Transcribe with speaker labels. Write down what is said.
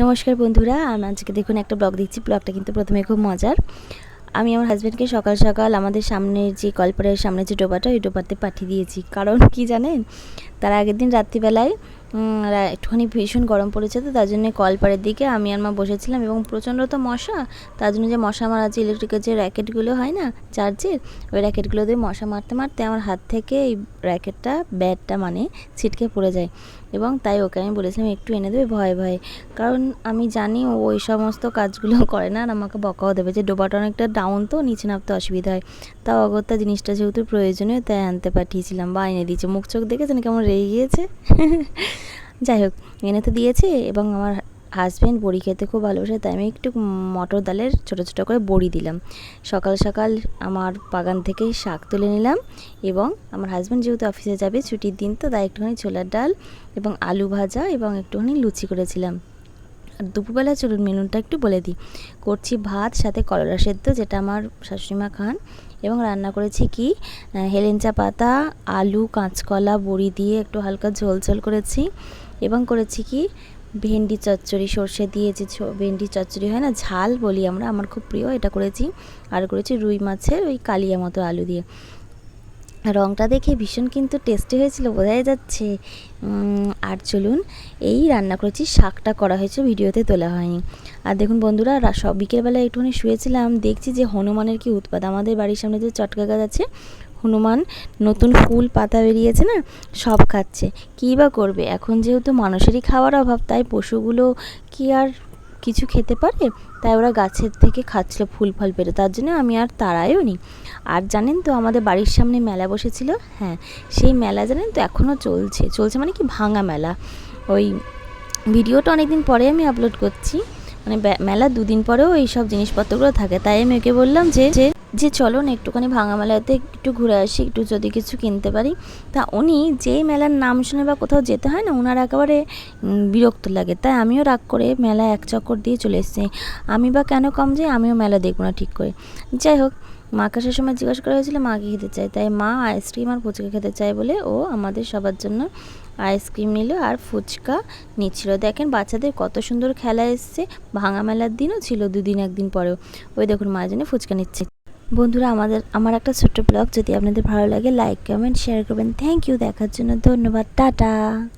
Speaker 1: নমস্কার বন্ধুরা, আমি আজকে দেখুন একটা ব্লগ দিচ্ছি। ব্লগটা কিন্তু প্রথমে খুব মজার। আমি আমার হাজব্যান্ডকে সকাল সকাল আমাদের সামনের যে কলপাড়ের সামনে যে ডোবাটা, ওই ডোবাতে পাঠিয়ে দিয়েছি। কারণ কি জানেন? তার আগের দিন রাত্রিবেলায় একটুখানি ভীষণ গরম পড়েছে তো, তার জন্য কলপাড়ের দিকে আমি আর মা বসেছিলাম এবং প্রচণ্ড তো মশা, তার জন্য যে মশা মারা যে ইলেকট্রিকের যে র্যাকেটগুলো হয় না চার্জের ওই র্যাকেটগুলো দিয়ে মশা মারতে মারতে আমার হাত থেকে এই র্যাকেটটা ব্যাটটা মানে ছিটকে পড়ে যায় এবং তাই ওকে আমি বলেছিলাম একটু এনে দেবে ভয়ে ভয়ে। কারণ আমি জানি ও ওই সমস্ত কাজগুলো করে না আর আমাকে বকাও দেবে যে ডোবাটা অনেকটা ডাউন তো, নিচে নামতে অসুবিধা হয়। তাও অগত্যা জিনিসটা যেহেতু প্রয়োজনীয়, তাই আনতে পাঠিয়েছিলাম বা এনে দিয়েছে। মুখ চোখ দেখেছেন কেমন রেগে গিয়েছে? যাই হোক, এনে তো দিয়েছে এবং আমার হাজব্যান্ড বড়ি খেতে খুব ভালোবাসে, তাই আমি একটু মটর ডালের ছোটো ছোটো করে বড়ি দিলাম। সকাল সকাল আমার বাগান থেকে শাক তুলে নিলাম এবং আমার হাজব্যান্ড যেহেতু অফিসে যাবে ছুটির দিন তো, তাই একটুখানি ছোলার ডাল এবং আলু ভাজা এবং একটুখানি লুচি করেছিলাম। আর দুপুরবেলা চলুন মেনুটা একটু বলে দিই। করছি ভাত, সাথে করলা সেদ্ধ, যেটা আমার শাশুড়িমা খান এবং রান্না করেছি কি হেলেঞ্চা পাতা, আলু, কাঁচকলা, বড়ি দিয়ে একটু হালকা ঝোল ঝোল করেছি। এবং করেছি কি? ভেন্ডি চচ্চড়ি, সর্ষে দিয়ে যে ভেন্ডি চচ্চড়ি হয় না, ঝাল বলি আমরা, আমার খুব প্রিয়, এটা করেছি। আর করেছি রুই মাছের ওই কালিয়া মতো আলু দিয়ে। রঙটা দেখে ভীষণ কিন্তু টেস্টি হয়েছিল, বোঝাই যাচ্ছে। আর চলুন, এই রান্না করেছি, শাকটা করা হয়েছে, ভিডিওতে তোলা হয়নি। আর দেখুন বন্ধুরা সব বিকেলবেলা একটুখানি শুয়েছিলাম, দেখছি যে হনুমানের কি উৎপাত, আমাদের বাড়ির সামনে যে চটকা গাছ আছে হনুমান নতুন ফুল, পাতা বেরিয়েছে না? সব খাচ্ছে। কী বা করবে? এখন যেহেতু মানুষেরই খাওয়ার অভাব, তাই পশুগুলো কি আর কিছু খেতে পারে? তাই ওরা গাছের থেকে খাচ্ছিল ফুল, ফল পেরে। তার জন্য আমি আর তাড়াইও নি। আর জানেন তো, আমাদের বাড়ির সামনে মেলা বসেছিল হ্যাঁ সেই মেলা জানেন তো, এখনও চলছে। চলছে মানে কি? ভাঙা মেলা। ওই ভিডিওটা অনেকদিন পরে আমি আপলোড করছি। মানে মেলা দুদিন পরেও এই সব জিনিসপত্রগুলো থাকে। তাই আমি ওকে বললাম যে যে চলো না, একটুখানি ভাঙা মেলাতে একটু ঘুরে আসি, একটু যদি কিছু কিনতে পারি। তা উনি যেই মেলার নাম শুনে বা কোথাও যেতে হয় না ওনার একেবারে বিরক্ত লাগে। তাই আমিও রাগ করে মেলা এক চক্কর দিয়ে চলে এসেছি। আমি বা কেন কম যাই আমিও মেলা দেখব না ঠিক করে। যাই হোক, মাকে সময় জিজ্ঞাসা করা হয়েছিল মাকে খেতে চায়? তাই মা আইসক্রিম আর ফুচকা খেতে চায় বলে ও আমাদের সবার জন্য আইসক্রিম নিল আর ফুচকা নিচ্ছিল। দেখেন বাচ্চাদের কত সুন্দর খেলা এসছে। ভাঙা মেলার দিনও ছিল দুদিন, একদিন পরেও। ওই দেখুন, মা জন্য ফুচকা নিচ্ছে। বন্ধুরা, আমাদের, আমার একটা ছোট্ট ব্লগ। যদি আপনাদের ভালো লাগে লাইক কমেন্ট শেয়ার করবেন। থ্যাংক ইউ দেখার জন্য ধন্যবাদ। টাটা।